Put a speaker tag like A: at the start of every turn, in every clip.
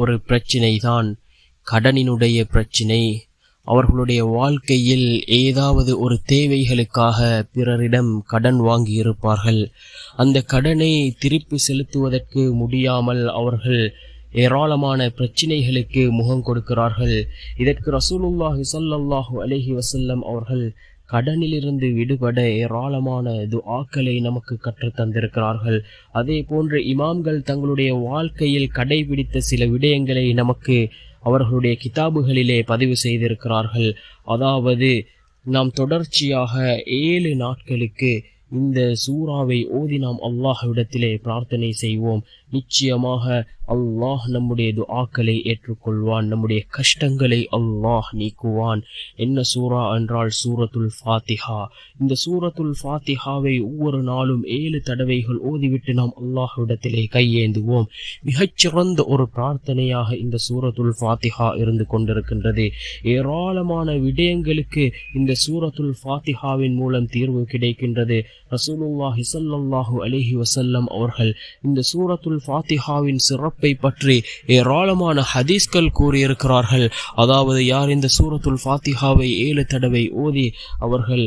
A: ஒரு பிரச்சினை தான் கடனினுடைய பிரச்சினை. அவர்களுடைய வாழ்க்கையில் ஏதாவது ஒரு தேவைகளுக்காக பிறரிடம் கடன் வாங்கியிருப்பார்கள். அந்த கடனை திருப்பி செலுத்துவதற்கு முடியாமல் அவர்கள் ஏராளமான பிரச்சினைகளுக்கு முகம் கொடுக்கிறார்கள். இதற்கு ரசூலுல்லாஹி சல்லாஹூ அலஹி வசல்லம் அவர்கள் கடனிலிருந்து விடுபட ஏராளமான துஆக்களை நமக்கு கற்றுத் தந்திருக்கிறார்கள். அதே போன்று இமாம்கள் தங்களுடைய வாழ்க்கையில் கடைபிடித்த சில விடயங்களை நமக்கு அவர்களுடைய கிதாபுகளிலே பதிவு செய்திருக்கிறார்கள். அதாவது நாம் தொடர்ச்சியாக ஏழு நாட்களுக்கு இந்த சூறாவை ஓதி நாம் அல்லாஹ்விடத்திலே பிரார்த்தனை செய்வோம். நிச்சயமாக அல்லாஹ் நம்முடைய துஆக்களை ஏற்றுக்கொள்வான். நம்முடைய கஷ்டங்களை அல்லாஹ் நீக்குவான். என்ன சூரா என்றால் சூரத்துல் ஃபாத்திஹா. இந்த சூரத்துல் ஃபாத்திஹாவை ஒவ்வொரு நாளும் ஏழு தடவைகள் ஓதிவிட்டு நாம் அல்லாஹ்விடத்திலே கையேந்துவோம். மிகச்சிறந்த ஒரு பிரார்த்தனையாக இந்த சூரத்துல் ஃபாத்திஹா இருந்து கொண்டிருக்கின்றது. ஏராளமான விடயங்களுக்கு இந்த சூரத்துல் ஃபாத்திஹாவின் மூலம் தீர்வு கிடைக்கின்றது. ரசூலுல்லாஹி ஸல்லல்லாஹு அலிஹி வசல்லம் அவர்கள் இந்த சூரத்துல் ஃபாத்திஹாவின் சிறப்பை பற்றி ஏராளமான ஹதீஸ்கள் கூறியிருக்கிறார்கள். அதாவது யார் இந்த சூரத்துல் ஃபாத்திஹாவை ஏழு தடவை ஓதி அவர்கள்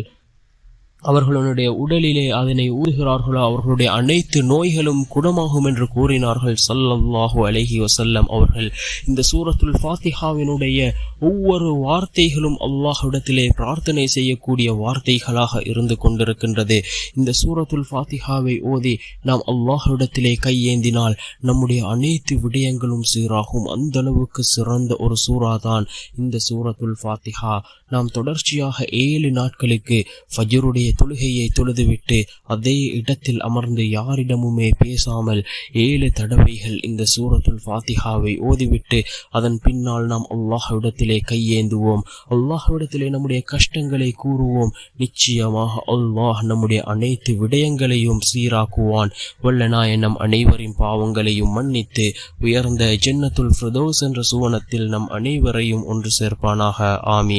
A: அவர்களுடைய உடலிலே அதனை ஊதுகிறார்களோ அவர்களுடைய அனைத்து நோய்களும் குணமாகும் என்று கூறினார்கள். சல்லல்லாஹு அலஹி வசல்லம் அவர்கள் இந்த சூரத்துல் ஃபாத்திஹாவினுடைய ஒவ்வொரு வார்த்தைகளும் அல்லாஹ்விடத்திலே பிரார்த்தனை செய்யக்கூடிய வார்த்தைகளாக இருந்து கொண்டிருக்கின்றது. இந்த சூரத்துல் ஃபாத்திஹாவை ஓதி நாம் அல்லாஹ்விடத்திலே கையேந்தினால் நம்முடைய அனைத்து விடயங்களும் சீராகும். அந்த அளவுக்கு சிறந்த ஒரு சூறா தான் இந்த சூரத்துல் ஃபாத்திஹா. நாம் தொடர்ச்சியாக ஏழு நாட்களுக்கு ஃபஜருடைய தொழுகையை தொழுதுவிட்டு அதே இடத்தில் அமர்ந்து யாரிடமுமே பேசாமல் ஏழு தடவைகள் இந்த சூரத்துல் ஃபாத்திஹாவை ஓதிவிட்டு அதன் பின்னால் நாம் அல்லாஹ்விடத்திலே கையேந்துவோம். அல்லாஹ்விடத்திலே நம்முடைய கஷ்டங்களை கூறுவோம். நிச்சயமாக அல்லாஹ் நம்முடைய அனைத்து விடயங்களையும் சீராக்குவான். வல்லநாய நம் அனைவரின் பாவங்களையும் மன்னித்து உயர்ந்த ஜென்னத்துல் ஃபிரதோஸ் என்ற சுவனத்தில் நம் அனைவரையும் ஒன்று சேர்ப்பானாக. ஆமி